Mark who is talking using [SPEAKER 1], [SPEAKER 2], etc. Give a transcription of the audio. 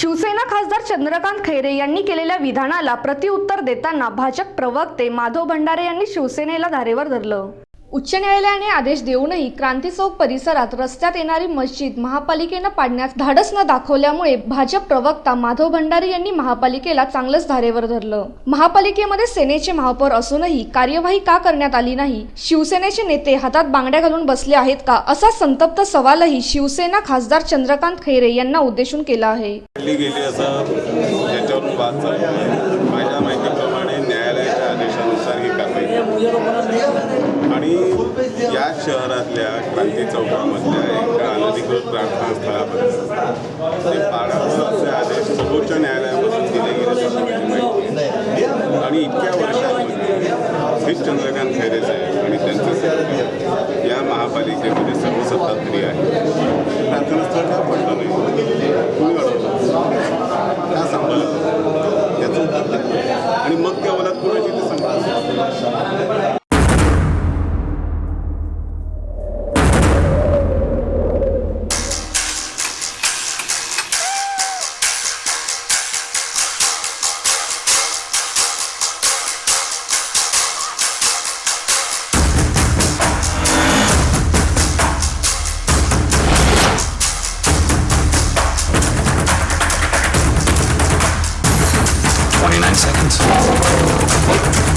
[SPEAKER 1] शिवसेना खासदार चंद्रकांत खैरे यांनी केलेल्या विधानाला प्रतिउत्तर देताना भाजप प्रवक्ते माधव भंडारे यांनी शिवसेनेला धारेवर धरलं. उच्च न्यायालयाने आदेश देऊनही क्रांती चौक परिसरात रस्त्यात येणारी मस्जिद महापालिकेनं पाडण्यास धाडस न दाखवल्यामुळे भाजप प्रवक्ता माधव भंडारे यांनी महापालिकेला चांगलंच धारेवर धरलं. महापालिकेमध्ये सेनेचे महापौर असूनही कार्यवाही का करण्यात आली नाही? शिवसेनेचे नेते हातात बांगड्या घालून बसले आहेत का? असा संतप्त सवालही शिवसेना खासदार चंद्रकांत खैरे यांना उद्देशून केला आहे
[SPEAKER 2] काढली गेली असं याच्यावरून वाद चालू आहे माझ्या माहितीप्रमाणे न्यायालयाच्या आदेशानुसार ही कारवाई केली. आणि या शहरातल्या क्रांती चौकामधल्या एका अनधिकृत प्रार्थना स्थळापर्यंत ते पाडावं असे आदेश सर्वोच्च न्यायालयापासून दिले गेले म्हणजे माहिती आणि इतक्या वर्षांमध्ये हे चंद्रकांत खैरे साहेब आणि त्यांचं सहकारी या महापालिकेमध्ये सर्व सत्ताधारी आहे. प्रार्थना स्थळ का पडलं नाही कोणी घडवलं का सांभाळलं? याचं उत्तर
[SPEAKER 3] 29 seconds.